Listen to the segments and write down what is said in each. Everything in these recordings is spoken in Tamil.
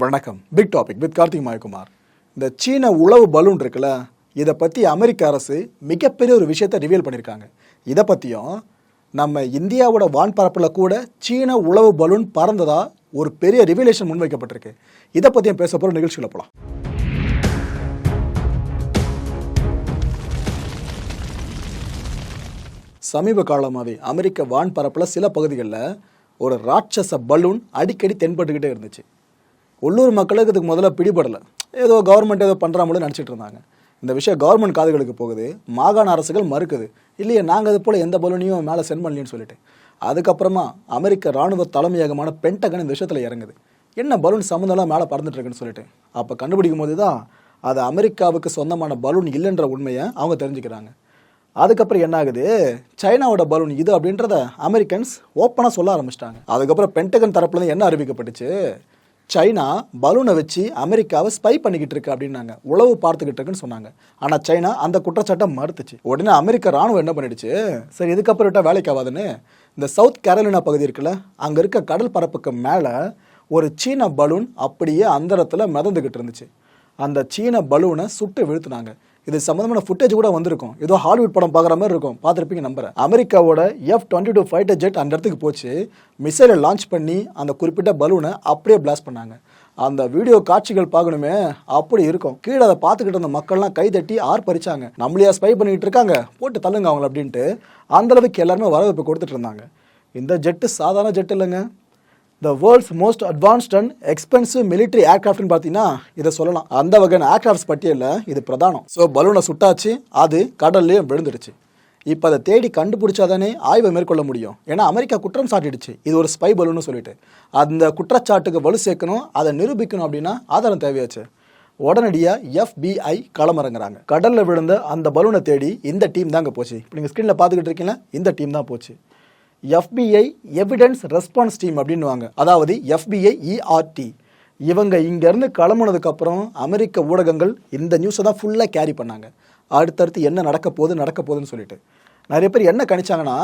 வணக்கம். Big topic with Karthik Mayakumar. இந்த சீன உளவு பலூன் இருக்குல்ல இதை பற்றி அமெரிக்க அரசு மிகப்பெரிய ஒரு விஷயத்தை ரிவீல் பண்ணியிருக்காங்க. இதை பற்றியும் நம்ம இந்தியாவோட வான்பரப்பில் கூட சீன உளவு பலூன் பறந்ததா ஒரு பெரிய ரிவிலேஷன் முன்வைக்கப்பட்டிருக்கு. இதை பற்றியும் பேச போகிற நிகழ்ச்சியில் போகலாம் சமீப காலமாகவே அமெரிக்க வான்பரப்பில் சில பகுதிகளில் ஒரு ராட்சச பலூன் அடிக்கடி தென்பட்டுக்கிட்டே இருந்துச்சு. உள்ளூர் மக்களுக்கு இதுக்கு முதல்ல பிடிபடலை. ஏதோ கவர்மெண்ட் ஏதோ பண்ணுறாமலும் நினச்சிட்டு இருந்தாங்க இந்த விஷயம் கவர்மெண்ட் காதுகளுக்கு போகுது மாகாண அரசுகள் மறுக்குது. இல்லையே நாங்கள் அது போல் எந்த பலூனையும் மேலே சென்ட் பண்ணலன்னு சொல்லிட்டு. அதுக்கப்புறமா அமெரிக்க ராணுவ தலைமையகமான பென்டகன் இந்த விஷயத்தில் இறங்குது. என்ன பலூன் சம்மந்தம்லாம் மேலே பறந்துட்டுருக்குன்னு சொல்லிட்டு. அப்போ கண்டுபிடிக்கும் போது தான் அது அமெரிக்காவுக்கு சொந்தமான பலூன் இல்லைன்ற உண்மையை அவங்க தெரிஞ்சுக்கிறாங்க. அதுக்கப்புறம் என்ன ஆகுது சைனாவோட பலூன் இது அப்படின்றத அமெரிக்கன்ஸ் ஓப்பனாக சொல்ல ஆரம்பிச்சிட்டாங்க. அதுக்கப்புறம் பென்டகன் தரப்புலேருந்து என்ன அறிவிக்கப்பட்டுச்சு? சைனா பலூனை வச்சு அமெரிக்காவை ஸ்பை பண்ணிக்கிட்டு இருக்கு அப்படின்னாங்க. உளவு பார்த்துக்கிட்டு இருக்குன்னு சொன்னாங்க. ஆனால் சைனா அந்த குற்றச்சாட்டை மறுத்துச்சு. உடனே அமெரிக்க ராணுவம் என்ன பண்ணிடுச்சு? சரி இதுக்கப்புறம் விட்டால் வேலைக்கு ஆகாதுன்னு? இந்த சவுத் கேரளினா பகுதி இருக்குல்ல அங்கே இருக்க கடல் பரப்புக்கு மேலே ஒரு சீன பலூன் அப்படியே அந்தரத்தில் மிதந்துக்கிட்டு இருந்துச்சு. அந்த சீன பலூனை சுட்டு வீழ்த்துனாங்க. இது சம்மந்தமான ஃபுட்டேஜ் கூட வந்திருக்கும். ஏதோ ஹாலிவுட் படம் பார்க்குற மாதிரி இருக்கும். பார்த்துருப்பீங்க நம்புறேன். அமெரிக்காவோட F twenty two fighter jet அந்த இடத்துக்கு போச்சு. மிசைலை லான்ச் பண்ணி அந்த குறிப்பிட்ட பலூனை அப்படியே பிளாஸ்ட் பண்ணாங்க. அந்த வீடியோ காட்சிகள் பார்க்கணுமே அப்படி இருக்கும். கீழே அதை பார்த்துக்கிட்டு இருந்த மக்கள்லாம் கை தட்டி பறிச்சாங்க நம்மளையா ஸ்பை பண்ணிட்டு இருக்காங்க. போட்டு தள்ளுங்க அவங்கள அப்படின்ட்டு. அந்தளவுக்கு எல்லாருமே வரவேற்பு கொடுத்துட்டு இருந்தாங்க. இந்த ஜெட்டு சாதாரண ஜெட் இல்லைங்க. The world's most advanced and expensive military ஏர்க்ராஃப்ட்னு பார்த்தீங்கன்னா இதை சொல்லலாம். அந்த வகையான ஏர்க்ராஃப்ட்ஸ் பட்டியலில் இது பிரதானம். ஸோ பலூனை சுட்டாச்சு அது கடல்லையும் விழுந்துடுச்சு. இப்போ அதை தேடி கண்டுபிடிச்சாதானே ஆய்வை மேற்கொள்ள முடியும். ஏன்னா அமெரிக்கா குற்றம் சாட்டிடுச்சு. இது ஒரு ஸ்பை பலூன்னு சொல்லிட்டு. அந்த குற்றச்சாட்டுக்கு வலு சேர்க்கணும் அதை நிரூபிக்கணும் அப்படின்னா ஆதாரம் தேவையாச்சு. உடனடியாக எஃபிஐ களமிறங்குறாங்க. கடலில் விழுந்த அந்த பலூனை தேடி இந்த டீம் தாங்க போச்சு. இப்போ நீங்கள் ஸ்க்ரீனில் பார்த்துக்கிட்டு இருக்கீங்களா? இந்த டீம் தான் போச்சு. எஃபிஐ எவிடன்ஸ் ரெஸ்பான்ஸ் டீம் அப்படின்னுவாங்க. அதாவது எஃபிஐ இஆர்டி இவங்க இங்கேருந்து கிளம்புனதுக்கப்புறம் அமெரிக்க ஊடகங்கள் இந்த நியூஸை தான் ஃபுல்லாக கேரி பண்ணாங்க. அடுத்தடுத்து என்ன நடக்க போகுது நடக்க போகுதுன்னு சொல்லிட்டு. நிறைய பேர் என்ன கணிச்சாங்கன்னா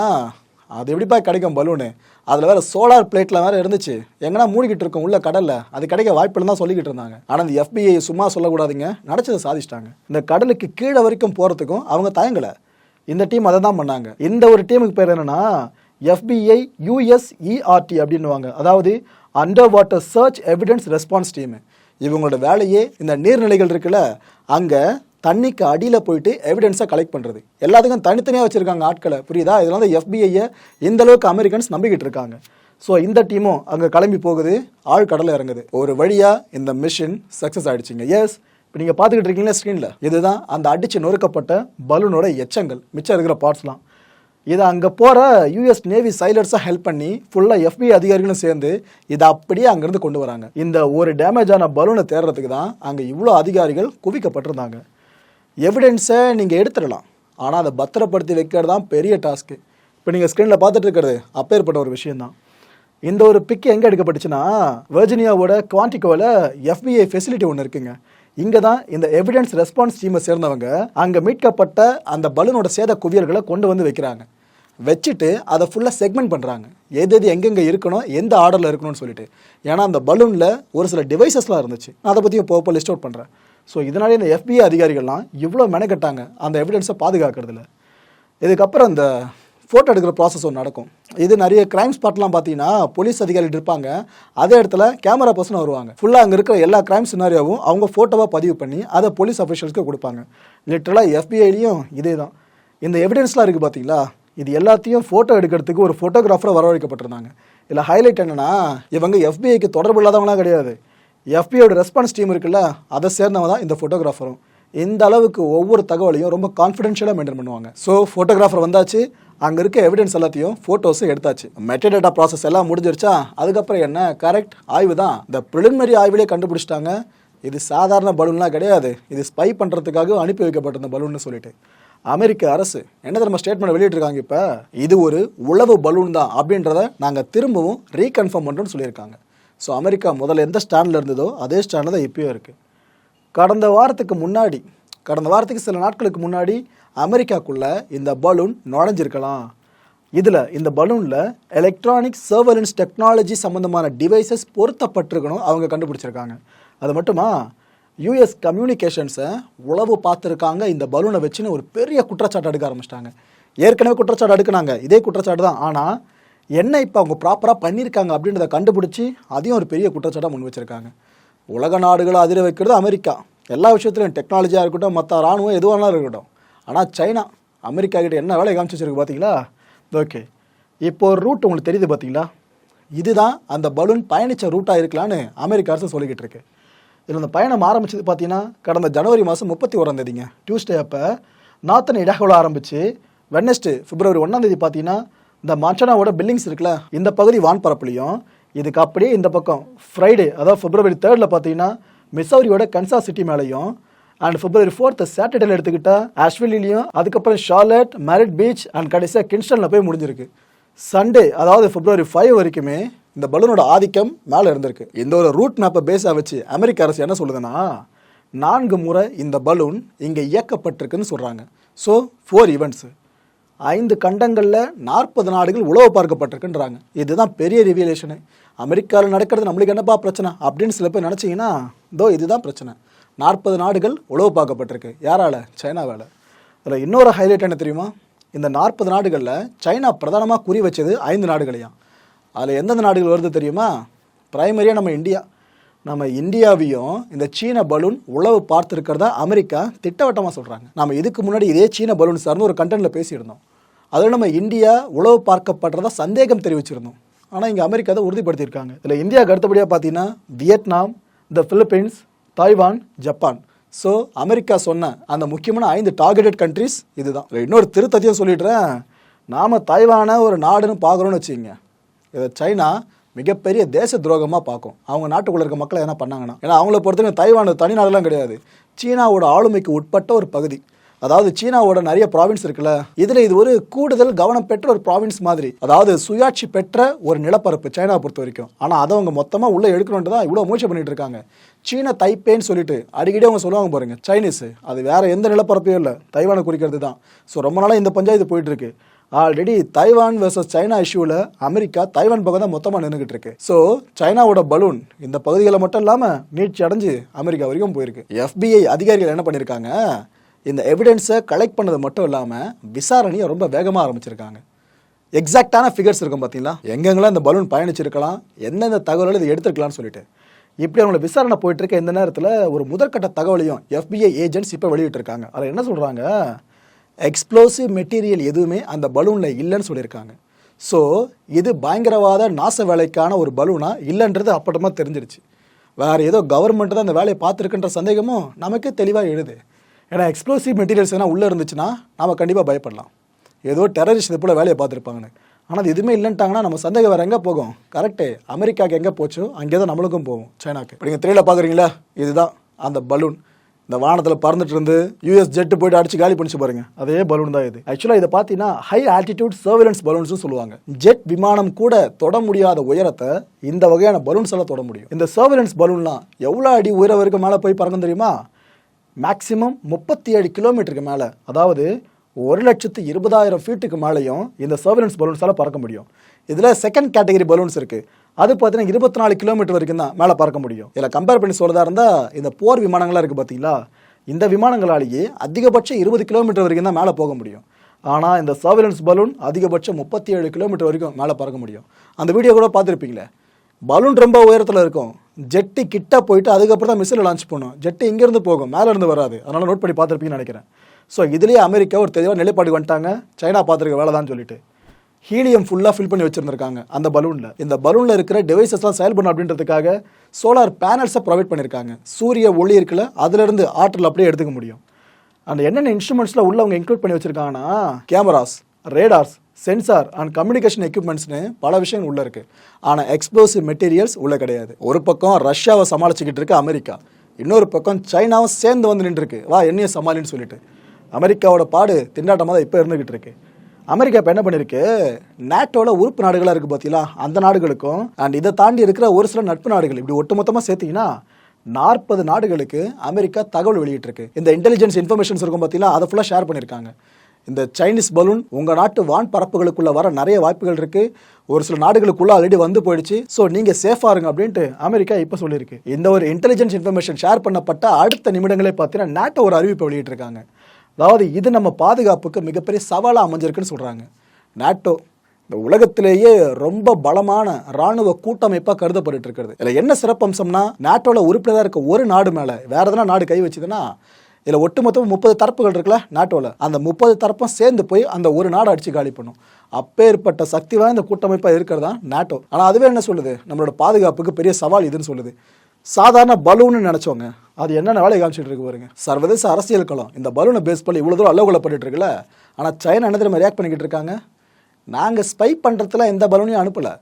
அது எப்படிப்பா கிடைக்கும் பலூனு அதில் வேறு சோலார் பிளேட்டில் வேறு இருந்துச்சு. எங்கன்னா மூடிக்கிட்டு இருக்கும் உள்ள கடலில். அது கிடைக்க வாய்ப்புன்னு தான் சொல்லிக்கிட்டு இருந்தாங்க. ஆனால் இந்த எஃபிஐ சும்மா சொல்லக்கூடாதுங்க. நடச்சதை சாதிச்சிட்டாங்க. இந்த கடலுக்கு கீழே வரைக்கும் போகிறதுக்கும் அவங்க தயங்கலை. இந்த டீம் அதை தான் பண்ணாங்க. இந்த ஒரு டீமுக்கு பேர் என்னன்னா எஃபிஐ யூஎஸ்இஆர்டி அப்படின்னுவாங்க. அதாவது under water search evidence response team இவங்களோட வேலையே இந்த நீர்நிலைகள் இருக்குல்ல அங்கே தண்ணிக்கு அடியில் போயிட்டு எவிடன்ஸை கலெக்ட் பண்ணுறது எல்லாத்துக்கும் தனித்தனியாக வச்சுருக்காங்க ஆட்களை. புரியுதா? இதெல்லாம் தான் எஃபிஐயை இந்த அளவுக்கு அமெரிக்கன்ஸ் நம்பிக்கிட்டு இருக்காங்க. ஸோ இந்த டீமும் அங்கே கிளம்பி போகுது. ஆள் கடலில் இறங்குது. ஒரு வழியாக இந்த மிஷின் சக்ஸஸ் ஆகிடுச்சிங்க எஸ் இப்போ நீங்கள் பார்த்துக்கிட்டு இருக்கீங்களா ஸ்க்ரீனில் இதுதான் அந்த அடித்து நொறுக்கப்பட்ட பலூனோட எச்சங்கள். மிச்சம் இருக்கிற பார்ட்ஸ்லாம் இதை அங்கே போகிற யூஎஸ் நேவி சைலர்ஸாக ஹெல்ப் பண்ணி ஃபுல்லாக FBI அதிகாரிகளும் சேர்ந்து இதை அப்படியே அங்கேருந்து கொண்டு வராங்க. இந்த ஒரு டேமேஜ் ஆன பலூனை தேடுறதுக்கு தான் அங்கே இவ்வளோ அதிகாரிகள் குவிக்கப்பட்டிருந்தாங்க. எவிடென்ஸை நீங்கள் எடுத்துடலாம். ஆனால் அதை பத்திரப்படுத்தி வைக்கிறது தான் பெரிய டாஸ்க்கு இப்போ நீங்கள் ஸ்க்ரீனில் பார்த்துட்டு இருக்கிறது அப்பேற்பட்ட ஒரு விஷயந்தான் இந்த ஒரு பிக் எங்கே எடுக்கப்பட்டுச்சுன்னா வெர்ஜினியாவோட குவான்டிகோவில் எஃபிஐ ஃபெசிலிட்டி ஒன்று இருக்குங்க. இங்கே தான் இந்த எவிடன்ஸ் ரெஸ்பான்ஸ் டீமை சேர்ந்தவங்க அங்கே மீட்கப்பட்ட அந்த பலூனோட சேத குவியல்களை கொண்டு வந்து வைக்கிறாங்க. வச்சுட்டு அதை ஃபுல்லாக செக்மெண்ட் பண்ணுறாங்க எது எது எங்கெங்கே இருக்கணும் எந்த ஆர்டரில் இருக்கணும்னு சொல்லிட்டு. ஏன்னா அந்த பலூனில் ஒரு சில டிவைசஸ்லாம் இருந்துச்சு. நான் அதை பற்றியும் போப்போ லிஸ்ட் அவுட் பண்ணுறேன் ஸோ இதனாலே இந்த எஃபிஐ அதிகாரிகள்லாம் இவ்வளோ மெனக்கட்டாங்க. அந்த எவிடன்ஸை பாதுகாக்கிறதுல. இதுக்கப்புறம் இந்த ஃபோட்டோ எடுக்கிற ப்ராசஸ் ஒன்று நடக்கும். இது நிறைய கிரைம் ஸ்பாட்லாம் பார்த்தீங்கன்னா போலீஸ் அதிகாரிகள் இருப்பாங்க. அதே இடத்துல கேமரா பர்சன் வருவாங்க. ஃபுல்லாக அங்கே இருக்கிற எல்லா கிரைம் சினாரியாவும் அவங்க ஃபோட்டோவாக பதிவு பண்ணி அதை போலீஸ் அஃபிஷியல்ஸ்க்கு கொடுப்பாங்க. லிட்டரலாக எஃபிஐலையும் இதே தான் இந்த எவிடன்ஸ்லாம் இருக்குது பார்த்தீங்களா இது எல்லாத்தையும் ஃபோட்டோ எடுக்கிறதுக்கு ஒரு ஃபோட்டோகிராஃபரை வரவழைக்கப்பட்டிருந்தாங்க. இதில் ஹைலைட் என்னென்னா இவங்க எஃபிஐக்கு தொடர்பு இல்லாதவங்களாம் கிடையாது. எஃபிஐயோட ரெஸ்பான்ஸ் டீம் இருக்குல்ல அதை சேர்ந்தவங்க தான் இந்த ஃபோட்டோகிராஃபரும் இந்த அளவுக்கு ஒவ்வொரு தகவலையும் ரொம்ப கான்ஃபிடென்ஷியலாக மெயின்டைன் பண்ணுவாங்க. ஸோ ஃபோட்டோகிராஃபர் வந்தாச்சு அங்கே இருக்க எவிடன்ஸ் எல்லாத்தையும் ஃபோட்டோஸும் எடுத்தாச்சு. மெட்டடேட்டா ப்ராசஸ் எல்லாம் முடிஞ்சிருச்சா அதுக்கப்புறம் என்ன கரெக்ட் ஆய்வு தான். இந்த ப்ரிலிமினரி ஆய்விலே கண்டுபிடிச்சிட்டாங்க. இது சாதாரண பலூன்லாம் கிடையாது. இது ஸ்பை பண்ணுறதுக்காக அனுப்பி வைக்கப்பட்டிருந்த பலூன்னு சொல்லிட்டு. அமெரிக்க அரசு என்ன தெரியுமா ஸ்டேட்மெண்ட் வெளியிட்டிருக்காங்க இப்போ? இது ஒரு உளவு பலூன் தான் அப்படின்றத நாங்கள் திரும்பவும் ரீகன்ஃபார்ம் பண்ணுறோம்னு சொல்லியிருக்காங்க. ஸோ அமெரிக்கா முதல்ல எந்த ஸ்டாண்டில் இருந்ததோ அதே ஸ்டாண்டில் தான் இப்பயும் இருக்குது கடந்த வாரத்துக்கு முன்னாடி கடந்த வாரத்துக்கு சில நாட்களுக்கு முன்னாடி அமெரிக்காக்குள்ளே இந்த பலூன் நுழைஞ்சிருக்கலாம். இதில் இந்த பலூனில் எலக்ட்ரானிக் சர்வலன்ஸ் டெக்னாலஜி சம்மந்தமான டிவைசஸ் பொருத்தப்பட்டிருக்கணும் அவங்க கண்டுபிடிச்சிருக்காங்க. அது மட்டுமா? யூஎஸ் கம்யூனிகேஷன்ஸை உளவு பார்த்துருக்காங்க. இந்த பலூனை வச்சுன்னு ஒரு பெரிய குற்றச்சாட்டு எடுக்க ஆரம்பிச்சிட்டாங்க. ஏற்கனவே குற்றச்சாட்டு எடுக்கினாங்க. இதே குற்றச்சாட்டு தான். ஆனால் என்ன இப்போ அவங்க ப்ராப்பராக பண்ணியிருக்காங்க அப்படின்றத கண்டுபிடிச்சி அதையும் ஒரு பெரிய குற்றச்சாட்டாக முன் வச்சுருக்காங்க. உலக நாடுகளை அதிர வைக்கிறது அமெரிக்கா. எல்லா விஷயத்துலையும் டெக்னாலஜியாக இருக்கட்டும் மற்ற ராணுவம் எதுவானாலும் இருக்கட்டும். ஆனால் சைனா அமெரிக்கா கிட்ட என்ன வேலை காமிச்சு வச்சிருக்கு பார்த்தீங்களா ஓகே. இப்போ ஒரு ரூட் உங்களுக்கு தெரியுது பார்த்தீங்களா இதுதான் அந்த பலூன் பயணித்த ரூட்டாக இருக்கலான்னு அமெரிக்க அரசு சொல்லிக்கிட்டு இருக்கு. இதில் இந்த பயணம் ஆரம்பிச்சது பார்த்தீங்கன்னா கடந்த ஜனவரி மாதம் முப்பத்தி ஓராம் தேதிங்க. டியூஸ்டே அப்போ நாத்தன் இடாகோவில் ஆரம்பித்து வெட்னஸ்டே பிப்ரவரி ஒன்றாம் தேதி பார்த்தீங்கன்னா இந்த மாச்சனாவோட பில்டிங்ஸ் இருக்குல்ல இந்த பகுதி வான்பரப்புலையும் இதுக்கு அப்படியே இந்த பக்கம் ஃப்ரைடே அதாவது பிப்ரவரி தேர்டில் பார்த்தீங்கன்னா மிசௌரியோட கன்சா சிட்டி மேலேயும் அண்ட் பிப்ரவரி ஃபோர்த் சாட்டர்டேல எடுத்துக்கிட்டா ஆஷ்வில்லிலையும் அதுக்கப்புறம் ஷார்லட் மேரிட் பீச் அண்ட் கடைசியாக கின்ஸ்டனில் போய் முடிஞ்சிருக்கு. சண்டே அதாவது பிப்ரவரி ஃபைவ் வரைக்குமே இந்த பலூனோட ஆதிக்கம் மேலே இருந்திருக்கு. இந்த ஒரு ரூட் மேப்பை பேஸாக வச்சு அமெரிக்க அரசு என்ன சொல்லுதுன்னா நான்கு முறை இந்த பலூன் இங்கே இயக்கப்பட்டிருக்குன்னு சொல்கிறாங்க ஸோ ஃபோர் ஈவெண்ட்ஸு ஐந்து கண்டங்களில் நாற்பது நாடுகள் உழவு பார்க்கப்பட்டிருக்குன்றாங்க. இதுதான் பெரிய ரிவியலேஷனு அமெரிக்காவில் நடக்கிறது நம்மளுக்கு என்னப்பா பிரச்சனை? அப்படின்னு சில பேர் நினச்சிங்கன்னா இதோ இதுதான் பிரச்சனை. நாற்பது நாடுகள் உளவு பார்க்கப்பட்டிருக்கு. யாரால? சைனாவால். அதில் இன்னொரு ஹைலைட் என்ன தெரியுமா? இந்த நாற்பது நாடுகளில் சைனா பிரதானமாக குறி வச்சது ஐந்து நாடுகளையாம் அதில் எந்தெந்த நாடுகள் வருது தெரியுமா? ப்ரைமரியாக நம்ம இந்தியா நம்ம இந்தியாவையும் இந்த சீன பலூன் உளவு பார்த்துருக்கிறதா அமெரிக்கா திட்டவட்டமாக சொல்கிறாங்க நம்ம இதுக்கு முன்னாடி இதே சீன பலூன் சார்ந்து ஒரு கண்டென்ட்டில் பேசியிருந்தோம். அதில் நம்ம இந்தியா உளவு பார்க்கப்படுறதா சந்தேகம் தெரிவிச்சிருந்தோம். ஆனால் இங்கே அமெரிக்கா அதை உறுதிப்படுத்தியிருக்காங்க. இதில் இந்தியாவுக்கு அடுத்தபடியாக பார்த்தீங்கன்னா Vietnam the Philippines Taiwan Japan so America சொன்ன அந்த முக்கியமான ஐந்து டார்கெட்டட் கண்ட்ரிஸ் இதுதான். இன்னொரு திருத்தத்தையும் சொல்லிடுறேன். நாம் தாய்வானை ஒரு நாடுன்னு பார்க்குறோன்னு வச்சுக்கோங்க. இதை சைனா மிகப்பெரிய தேச துரோகமாக பார்க்கும். அவங்க நாட்டுக்குள்ள இருக்க மக்களை என்ன பண்ணாங்கன்னா. ஏன்னா அவங்கள பொறுத்தவரைக்கும் தைவான் தனி நாடுலாம் கிடையாது. சீனாவோட ஆளுமைக்கு உட்பட்ட ஒரு பகுதி. அதாவது சீனாவோட நிறைய ப்ராவின்ஸ் இருக்குல்ல இதில் இது ஒரு கூடுதல் கவனம் பெற்ற ஒரு ப்ராவின்ஸ் மாதிரி. அதாவது சுயாட்சி பெற்ற ஒரு நிலப்பரப்பு சைனா பொறுத்த வரைக்கும். ஆனால் அதை அவங்க மொத்தமாக உள்ளே எடுக்கணுன்ட்டு தான் இவ்வளோ முயற்சி பண்ணிட்டு இருக்காங்க. சீன தைப்பேன்னு சொல்லிட்டு அடிக்கடி அவங்க சொல்லுவாங்க பாருங்க சைனீஸ் அது வேற எந்த நிலப்பரப்பையும் இல்லை தைவானை குறிக்கிறது தான். ஸோ ரொம்ப நாளாக இந்த பஞ்சாயத்து போயிட்டு இருக்கு. ஆல்ரெடி தைவான் வெர்சஸ் சைனா இஷ்யூவில் அமெரிக்கா தைவான் பக்கம் தான் மொத்தமாக நின்றுக்கிட்டு இருக்கு. ஸோ சைனாவோட பலூன் இந்த பகுதிகளை மட்டும் இல்லாமல் நீட்சி அடைஞ்சு அமெரிக்கா வரைக்கும் போயிருக்கு. எஃபிஐ அதிகாரிகள் என்ன பண்ணியிருக்காங்க இந்த எவிடன்ஸை கலெக்ட் பண்ணது மட்டும் இல்லாமல் விசாரணையை ரொம்ப வேகமாக ஆரம்பிச்சிருக்காங்க. எக்ஸாக்டான ஃபிகர்ஸ் இருக்கும் பார்த்தீங்களா எங்கெங்கெல்லாம் இந்த பலூன் பயணிச்சிருக்கலாம்? எந்தெந்த தகவல்கள் இதை எடுத்துருக்கலாம்னு சொல்லிட்டு. இப்படி அவங்கள விசாரணை போயிட்டு இருக்க இந்த நேரத்தில் ஒரு முதற்கட்ட தகவலையும் எஃபிஐ ஏஜென்ட்ஸ் இப்போ வெளியிட்டிருக்காங்க. அதில் என்ன சொல்கிறாங்க எக்ஸ்ப்ளோசிவ் மெட்டீரியல் எதுவுமே அந்த பலூனில் இல்லைன்னு சொல்லியிருக்காங்க. ஸோ இது பயங்கரவாத நாச வேலைக்கான ஒரு பலூனா இல்லைன்றது அப்பட்டமாக தெரிஞ்சிருச்சு. வேறு ஏதோ கவர்மெண்ட் தான் அந்த வேலையை பார்த்துருக்குன்ற சந்தேகமும் நமக்கு தெளிவாக எழுது. ஏன்னா எக்ஸ்ப்ளோசிவ் மெட்டீரியல்ஸ் எதனா உள்ளே இருந்துச்சுன்னா நம்ம கண்டிப்பாக பயப்படலாம். ஏதோ டெரரிஸ்ட் இது போல் வேலையை பார்த்துருப்பாங்கன்னு. ஆனால் அது எதுவுமே இல்லைன்ட்டாங்கன்னா நம்ம சந்தேகம் வேறு எங்கே போகும்? கரெக்டு அமெரிக்காவுக்கு எங்கே போச்சோ? அங்கே தான் நம்மளுக்கும் போகும். சைனாக்கு. இப்போ நீங்கள் திரையில் பார்க்குறீங்களா? இதுதான் அந்த பலூன். இந்த வானத்தில் பறந்துட்டு இருந்து யூஎஸ் ஜெட்டு போயிட்டு அடிச்சு காலி பண்ணிச்சு பாருங்க. அதே பலூன் தான் இது. ஆக்சுவலாக இதை பார்த்தீங்கன்னா ஹை ஆல்டிடியூட் சர்வேலன்ஸ் பலூன்ஸும் சொல்லுவாங்க. ஜெட் விமானம் கூட தொட முடியாத உயரத்தை இந்த வகையான பலூன்ஸ் எல்லாம் தொட முடியும். இந்த சர்வேலன்ஸ் பலூன்லாம் எவ்வளோ அடி உயரம் வரைக்கும் மேலே போய் பறக்கும் தெரியுமா? மேக்ஸிமம் முப்பத்தி ஏழு கிலோமீட்டருக்கு மேலே. அதாவது ஒரு லட்சத்து இருபதாயிரம் ஃபீட்டுக்கு மேலேயும் இந்த சர்வேலன்ஸ் பலூன்ஸால் பறக்க முடியும். இதில் செகண்ட் கேட்டகரி பலூன்ஸ் இருக்குது அது பார்த்தீங்கன்னா இருபத்தி நாலு கிலோமீட்டர் வரைக்கும் தான் மேலே பறக்க முடியும். இதில் கம்பேர் பண்ணி சொல்கிறதா இருந்தால் இந்த போர் விமானங்களாக இருக்குது பார்த்தீங்களா? இந்த விமானங்களாலேயே அதிகபட்சம் இருபது கிலோமீட்டர் வரைக்கும் தான் மேலே போக முடியும். ஆனால் இந்த சர்வேலன்ஸ் பலூன் அதிகபட்சம் முப்பத்தி ஏழு கிலோமீட்டர் வரைக்கும் மேலே பறக்க முடியும். அந்த வீடியோ கூட பார்த்துருப்பீங்களே? பலூன் ரொம்ப உயரத்தில் இருக்கும். ஜெட்டு கிட்ட போயிட்டு அதுக்கப்புறம் தான் மிசில் லான்ச் பண்ணும். ஜெட்டு இங்கேருந்து போகும் மேலே இருந்து வராது. அதனால் நோட் பண்ணி பார்த்துருப்பீங்கன்னு நினைக்கிறேன். ஸோ இதுலேயே அமெரிக்கா ஒரு தெளிவாக நிலைப்பாடு வந்துட்டாங்க. சைனா பார்த்துருக்க வேலை தான் சொல்லிட்டு. ஹீலியம் ஃபுல்லாக ஃபில் பண்ணி வச்சுருந்துருக்காங்க அந்த பலூனில். இந்த பலூனில் இருக்கிற டிவைசஸ்லாம் செயல்படணும் அப்படின்றதுக்காக சோலார் பேனல்ஸை ப்ரொவைட் பண்ணியிருக்காங்க சூரிய ஒளி இருக்குல்ல அதுலேருந்து ஆற்றல் அப்படியே எடுத்துக்க முடியும். அந்த என்னென்ன இன்ஸ்ட்ருமெண்ட்ஸில் உள்ள அவங்க இன்க்ளூட் பண்ணி வச்சுருக்காங்கன்னா cameras radars sensor and communication எக்யூப்மெண்ட்ஸ்னு பல விஷயங்கள் உள்ளே இருக்குது ஆனால் எக்ஸ்ப்ளோசிவ் மெட்டீரியல்ஸ் உள்ளே கிடையாது. ஒரு பக்கம் ரஷ்யாவை சமாளிச்சுக்கிட்டு இருக்கு அமெரிக்கா. இன்னொரு பக்கம் சைனாவும் சேர்ந்து வந்து நின்றுருக்கு. வா என்னையும் சமாளின்னு சொல்லிட்டு. அமெரிக்காவோட பாடு திண்டாட்டமாக தான் இப்போ இருந்துக்கிட்டு இருக்குது அமெரிக்கா இப்போ என்ன பண்ணியிருக்கு நேட்டோவில் உறுப்பு நாடுகளாக இருக்குது பார்த்தீங்களா அந்த நாடுகளுக்கும் அண்ட் இதை தாண்டி இருக்கிற ஒரு சில நட்பு நாடுகள் இப்படி ஒட்டுமொத்தமாக சேர்த்தீங்கன்னா நாற்பது நாடுகளுக்கு அமெரிக்கா தகவல் வெளியிட்டிருக்கு. இந்த இன்டெலிஜென்ஸ் இன்ஃபர்மேஷன்ஸ் இருக்கும் பார்த்தீங்களா அதை ஃபுல்லாக ஷேர் பண்ணியிருக்காங்க. இந்த சைனீஸ் பலூன் உங்கள் நாட்டு வான் பரப்புகளுக்குள்ளே வர நிறைய வாய்ப்புகள் இருக்குது ஒரு சில நாடுகளுக்குள்ளே ஆல்ரெடி வந்து போயிடுச்சு. ஸோ நீங்கள் சேஃபாக இருங்க அப்படின்ட்டு அமெரிக்கா இப்போ சொல்லியிருக்கு. இந்த ஒரு இன்டெலிஜென்ஸ் இன்ஃபர்மேஷன் ஷேர் பண்ணப்பட்ட அடுத்த நிமிடங்களே பார்த்தீங்கன்னா நாட்டோ ஒரு அறிவிப்பை வெளியிட்டிருக்காங்க. அதாவது இது நம்ம பாதுகாப்புக்கு மிகப்பெரிய சவாலாக அமைஞ்சிருக்குன்னு சொல்கிறாங்க நாட்டோ இந்த உலகத்திலேயே ரொம்ப பலமான ராணுவ கூட்டமைப்பாக கருதப்பட்டு இருக்கிறது. இதில் என்ன சிறப்பம்சம்னா நாட்டோவில் உறுப்பினராக இருக்க ஒரு நாடு மேலே வேறு எதனா நாடு கை வச்சுதுன்னா இதில் ஒட்டுமொத்தமாக முப்பது தரப்புகள் இருக்குல்ல நாட்டோவில் அந்த முப்பது தரப்பும் சேர்ந்து போய் அந்த ஒரு நாடு அடித்து காலி பண்ணும். அப்பேற்பட்ட சக்தி வாய்ந்த கூட்டமைப்பாக இருக்கிறது தான் நாட்டோ. ஆனால் அதுவே என்ன சொல்லுது? நம்மளோட பாதுகாப்புக்கு பெரிய சவால் இதுன்னு சொல்லுது. சாதாரண பலூன்னு நினச்சோங்க அது என்னென்ன வேலையை காமிச்சிட்டு இருக்கு பாருங்க. சர்வதேச அரசியல் களம். இந்த பலூனை பேஸ் பண்ணி இவ்வளோ தூரம் அல்லவுகொள்ளப்பட்டு இருக்குல்ல? ஆனால் சைனா என்ன தெரியுமா ரியாக்ட் பண்ணிக்கிட்டு இருக்காங்க? நாங்கள் ஸ்பை பண்ணுறதுல எந்த பலூனையும் அனுப்பலை.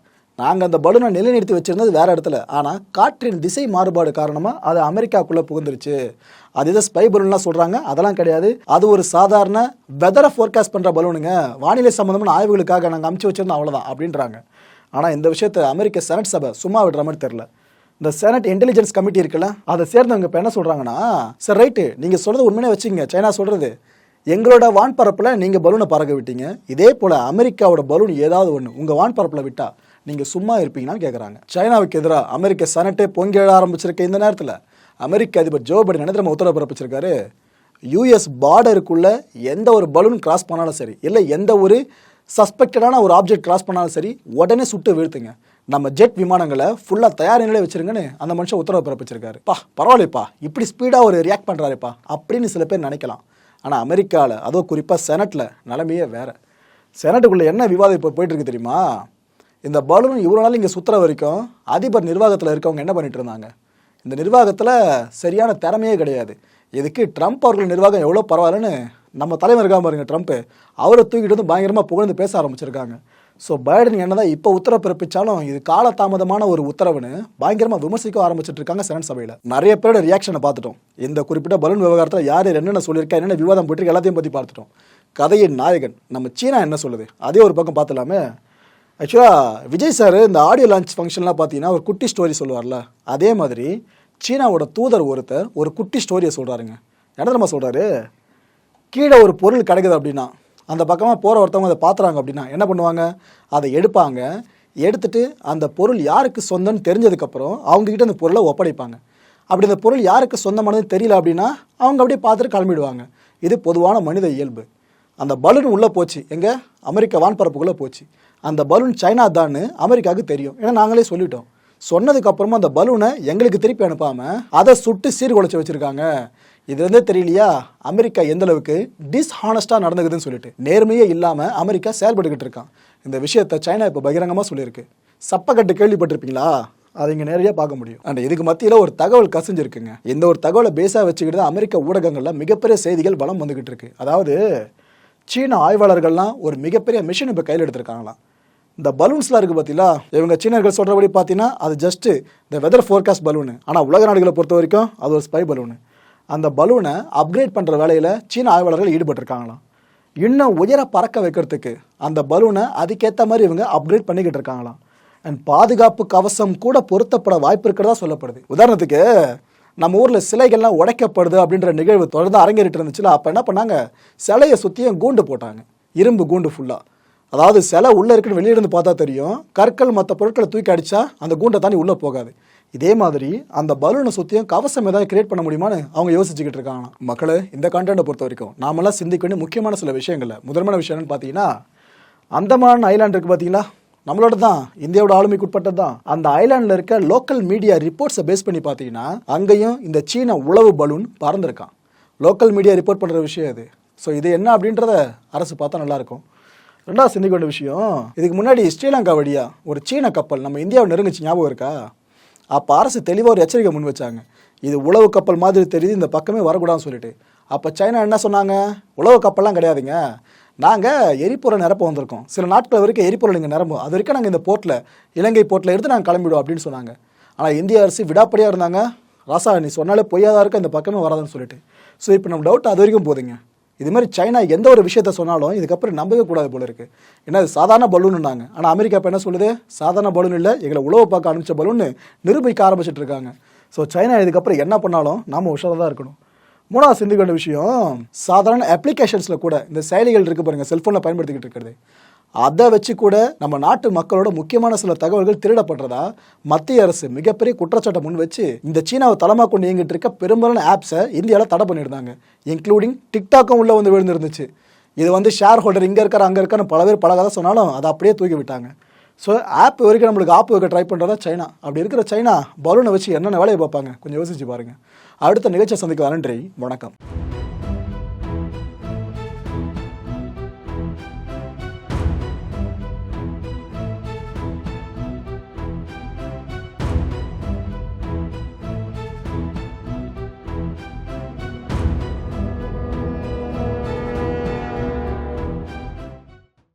நாங்கள் அந்த பலூனை நிலைநிறுத்தி வச்சுருந்தது வேறு இடத்துல. ஆனால் காற்றின் திசை மாறுபாடு காரணமாக அது அமெரிக்காக்குள்ளே புகுந்துருச்சு. அது இதை ஸ்பை பலூன்லாம் சொல்கிறாங்க அதெல்லாம் கிடையாது. அது ஒரு சாதாரண வெதரை ஃபோர்காஸ்ட் பண்ணுற பலூனுங்க. வானிலை சம்மந்தமான ஆய்வுகளுக்காக நாங்கள் அமுச்சு வச்சிருந்தோம் அவ்வளோதான் அப்படின்றாங்க. ஆனால் இந்த விஷயத்தை அமெரிக்க செனட் சபை சும்மா விடுற மாதிரி தெரில இந்த செனட் இன்டெலிஜென்ஸ் கமிட்டி இருக்குல்ல அதை சேர்ந்தவங்க இப்போ என்ன சொல்கிறாங்கன்னா சார் ரைட்டு நீங்கள் சொல்கிறது உண்மையிலே வச்சுங்க சைனா சொல்கிறது எங்களோட வான்பரப்பில் நீங்கள் பலூனை பறக்க விட்டீங்க. இதே போல் அமெரிக்காவோட பலூன் ஏதாவது ஒன்று உங்கள் வான்பரப்பில் விட்டால் நீங்கள் சும்மா இருப்பீங்களான்னு கேட்குறாங்க சைனாவுக்கு எதிராக அமெரிக்க செனட்டே பொங்கி எழ ஆரம்பிச்சிருக்க இந்த நேரத்தில். அமெரிக்க அதிபர் ஜோ பைடன் என்ன தெரியுமா உத்தரவு பிறப்பிச்சிருக்காரு? யூஎஸ் பார்டருக்குள்ளே எந்த ஒரு பலூன் கிராஸ் பண்ணாலும் சரி இல்லை எந்த ஒரு சஸ்பெக்டடான ஒரு ஆப்ஜெக்ட் கிராஸ் பண்ணாலும் சரி உடனே சுட்டு வீழ்த்துங்க. நம்ம ஜெட் விமானங்களை ஃபுல்லாக தயார் நிலையை வச்சிருங்கன்னு அந்த மனுஷன் உத்தரவு பிறப்பிச்சிருக்காரு. பா பரவாயில்லைப்பா. இப்படி ஸ்பீடாக ஒரு ரியாக்ட் பண்ணுறாருப்பா அப்படின்னு சில பேர் நினைக்கலாம். ஆனால் அமெரிக்காவில் அதுவும் குறிப்பாக செனட்டில் நிலைமையே வேறு. செனட்டுக்குள்ளே என்ன விவாதம் இப்போ போயிட்டுருக்கு தெரியுமா? இந்த பலூன் இவ்வளோ நாள் இங்கே சுற்றுற வரைக்கும் அதிபர் நிர்வாகத்தில் இருக்கவங்க என்ன பண்ணிட்டு இருந்தாங்க? இந்த நிர்வாகத்தில் சரியான திறமையே கிடையாது. இதுக்கு ட்ரம்ப் அவர்கள் நிர்வாகம் எவ்வளோ பரவாயில்லன்னு நம்ம தலைவர் இருக்காம பாருங்க ட்ரம்ப்பு அவரை தூக்கிட்டு வந்து பயங்கரமாக புகழ்ந்து பேச ஆரம்பிச்சிருக்காங்க. ஸோ பைடன் என்னதான் இப்போ உத்தரவு பிறப்பிச்சாலும் இது காலதாமதமான ஒரு உத்தரவுன்னு பயங்கரமாக விமர்சிக்க ஆரம்பிச்சிட்டு இருக்காங்க செனட் சபையில். நிறைய பேரோட ரியாக்ஷனை பார்த்துட்டோம். இந்த குறிப்பிட்ட பலூன் விவகாரத்தில் யார் என்னென்ன சொல்லியிருக்கா என்னென்ன விவாதம் போயிட்டு எல்லாத்தையும் பற்றி பார்த்துட்டோம். கதையின் நாயகன் நம்ம சீனா என்ன சொல்லுது? அதே ஒரு பக்கம் பார்த்துலாமே ஆக்சுவலாக விஜய் சார் இந்த ஆடியோ லான்ச் ஃபங்க்ஷன்லாம் பார்த்தீங்கன்னா ஒரு குட்டி ஸ்டோரி சொல்லுவார்ல. அதே மாதிரி சீனாவோட தூதர் ஒருத்தர் ஒரு குட்டி ஸ்டோரியை சொல்கிறாருங்க என்ன நம்ம சொல்கிறாரு கீழே ஒரு பொருள் கிடைக்குது அப்படின்னா. அந்த பக்கமாக போகிற ஒருத்தவங்க அதை பார்த்துறாங்க அப்படின்னா என்ன பண்ணுவாங்க? அதை எடுப்பாங்க. எடுத்துட்டு அந்த பொருள் யாருக்கு சொந்தம்னு தெரிஞ்சதுக்கப்புறம் அவங்கக்கிட்ட அந்த பொருளை ஒப்படைப்பாங்க. அப்படி அந்த பொருள் யாருக்கு சொந்தமானது தெரியல அப்படின்னா அவங்க அப்படியே பார்த்துட்டு கிளம்பிடுவாங்க. இது பொதுவான மனித இயல்பு. அந்த பலூன் உள்ளே போச்சு. எங்கே? அமெரிக்க வான்பரப்புக்குள்ளே போச்சு. அந்த பலூன் சைனா தான் அமெரிக்காவுக்கு தெரியும். ஏன்னா நாங்களே சொல்லிட்டோம். சொன்னதுக்கப்புறமும் அந்த பலூனை எங்களுக்கு திருப்பி அனுப்பாமல் அதை சுட்டு சீர்குலைச்சி வச்சுருக்காங்க. இது வந்து தெரியலையா? அமெரிக்கா எந்த அளவுக்கு டிஸ்ஹானஸ்டாக நடந்துக்குதுன்னு சொல்லிட்டு. நேர்மையே இல்லாமல் அமெரிக்கா செயல்பட்டுக்கிட்டு இருக்கான். இந்த விஷயத்தை சைனா இப்போ பகிரங்கமாக சொல்லியிருக்கு. சப்பக்கட்டு கேள்விப்பட்டிருப்பீங்களா? அதை இங்கே நேரடியாக பார்க்க முடியும். அண்ட் இதுக்கு மத்தியில் ஒரு தகவல் கசிஞ்சிருக்குங்க. இந்த ஒரு தகவலை பேஸாக வச்சுக்கிட்டு தான் அமெரிக்க ஊடகங்களில் மிகப்பெரிய செய்திகள் பலம் வந்துக்கிட்டு இருக்கு. அதாவது சீன ஆய்வாளர்கள்லாம் ஒரு மிகப்பெரிய மிஷின் இப்போ கையில் எடுத்திருக்காங்களாம். இந்த பலூன்ஸ்லாம் இருக்குது பார்த்தீங்களா இவங்க சீனர்கள் சொல்கிறபடி பார்த்தீங்கன்னா அது ஜஸ்ட்டு இந்த வெதர் ஃபோர்காஸ்ட் பலூனு ஆனால் உலக நாடுகளை பொறுத்த வரைக்கும் அது ஒரு ஸ்பை பலூனு அந்த பலூனை அப்கிரேட் பண்ணுற வேலையில் சீன ஆய்வாளர்கள் ஈடுபட்டிருக்காங்களாம். இன்னும் உயர பறக்க வைக்கிறதுக்கு அந்த பலூனை அதுக்கேற்ற மாதிரி இவங்க அப்கிரேட் பண்ணிக்கிட்டு இருக்காங்களாம். அண்ட் பாதுகாப்பு கவசம் கூட பொருத்தப்பட வாய்ப்பு இருக்கிறதா சொல்லப்படுது. உதாரணத்துக்கு நம்ம ஊரில் சிலைகள்லாம் உடைக்கப்படுது அப்படின்ற நிகழ்வு தொடர்ந்து அரங்கேறிட்டு இருந்துச்சுல அப்போ என்ன பண்ணாங்க? சிலையை சுற்றியும் கூண்டு போட்டாங்க. இரும்பு கூண்டு ஃபுல்லாக அதாவது சிலை உள்ளே இருக்குன்னு வெளியே இருந்து பார்த்தா தெரியும். கற்கள் மற்ற பொருட்களை தூக்கி அடித்தா அந்த கூண்டை தாண்டி உள்ளே போகாது. இதே மாதிரி அந்த பலூனை சுற்றியும் கவசம் ஏதாவது கிரியேட் பண்ண முடியுமான்னு அவங்க யோசிச்சுக்கிட்டு இருக்காங்க மக்களை இந்த கண்டென்ட்டை பொறுத்த வரைக்கும் நாமெல்லாம் சிந்திக்க வேண்டிய முக்கியமான சில விஷயங்கள்ல. முதன்மையான விஷயம் என்னன்னு பார்த்தீங்கன்னா அந்தமான் ஐலாண்ட் இருக்கு பார்த்தீங்களா நம்மளோட தான் இந்தியாவோட ஆளுமைக்கு உட்பட்டது தான். அந்த ஐலாண்டில் இருக்க லோக்கல் மீடியா ரிப்போர்ட்ஸை பேஸ் பண்ணி பார்த்தீங்கன்னா அங்கேயும் இந்த சீன உளவு பலூன் பறந்துருக்கான் லோக்கல் மீடியா ரிப்போர்ட் பண்ணுற விஷயம் இது. ஸோ இது என்ன அப்படின்றத அரசு பார்த்தா நல்லாயிருக்கும். ரெண்டாவது சிந்திக்க வேண்டிய விஷயம் இதுக்கு முன்னாடி ஸ்ரீலங்கா வழியாக ஒரு சீன கப்பல் நம்ம இந்தியாவை நெருங்குச்சு. ஞாபகம் இருக்கா? அப்போ அரசு தெளிவாக ஒரு எச்சரிக்கை முன் வச்சாங்க. இது உளவு கப்பல் மாதிரி தெரியுது இந்த பக்கமே வரக்கூடாதுன்னு சொல்லிட்டு. அப்போ சைனா என்ன சொன்னாங்க? உளவு கப்பல்லாம் கிடையாதுங்க. நாங்கள் எரிபொருள் நிரப்ப வந்திருக்கோம். சில நாட்கள் வரைக்கும் எரிபொருள் இங்கே நிரம்பும். அது வரைக்கும் நாங்கள் இந்த போர்ட்டில் இலங்கை போர்ட்டில் எடுத்து நாங்கள் கிளம்பிடுவோம் அப்படின்னு சொன்னாங்க. ஆனால் இந்திய அரசு விடாப்படியாக இருந்தாங்க. ராசா நீ சொன்னாலே பொய்யாதான் இருக்க இந்த பக்கமே வராதுன்னு சொல்லிட்டு. ஸோ இப்போ நம்ம டவுட் அது வரைக்கும் போதுங்க. இது மாதிரி சைனா எந்த ஒரு விஷயத்த சொன்னாலும் இதுக்கப்புறம் நம்பவே கூடாது போல இருக்கு. ஏன்னா சாதாரண பலூன்னாங்க ஆனால் அமெரிக்கா இப்போ என்ன சொல்லுது? சாதாரண பலூன் இல்லை எங்களை உழவு பார்க்க ஆரம்பித்த பலூன்னு நிரூபிக்க ஆரம்பிச்சிட்டு இருக்காங்க. ஸோ சைனா இதுக்கப்புறம் என்ன பண்ணாலும் நாம உஷாராக தான் இருக்கணும். மூணாவது சிந்திக்க வேண்டிய விஷயம் சாதாரண அப்ளிகேஷன்ஸில் கூட இந்த செயலிகள் இருக்கு பாருங்க செல்ஃபோனில் பயன்படுத்திக்கிட்டு இருக்கிறது. அதை வச்சு கூட நம்ம நாட்டு மக்களோட முக்கியமான சில தகவல்கள் திருடப்படுறதா மத்திய அரசு மிகப்பெரிய குற்றச்சாட்டை முன் வச்சு இந்த சீனாவை தளமாக கொண்டு இயங்கிட்டு இருக்க பெரும்பாலான ஆப்ஸை இந்தியாவில் தடை பண்ணியிருந்தாங்க இன்க்ளூடிங் டிக்டாக்கும் உள்ளே வந்து விழுந்துருந்துச்சு. இது வந்து ஷேர் ஹோல்டர் இங்கே இருக்கார் அங்கே இருக்கான்னு பல பேர் பல கதை சொன்னாலும் அதை அப்படியே தூக்கி விட்டாங்க. ஸோ ஆப் வரைக்கும் நம்மளுக்கு ஆப் வைக்க ட்ரை பண்ணுறதா சைனா. அப்படி இருக்கிற சைனா பலூனை வச்சு என்னென்ன வேலையை பார்ப்பாங்க? கொஞ்சம் யோசிச்சு பாருங்கள் அடுத்த நிகழ்ச்சியை சந்திக்க நன்றி. வணக்கம்.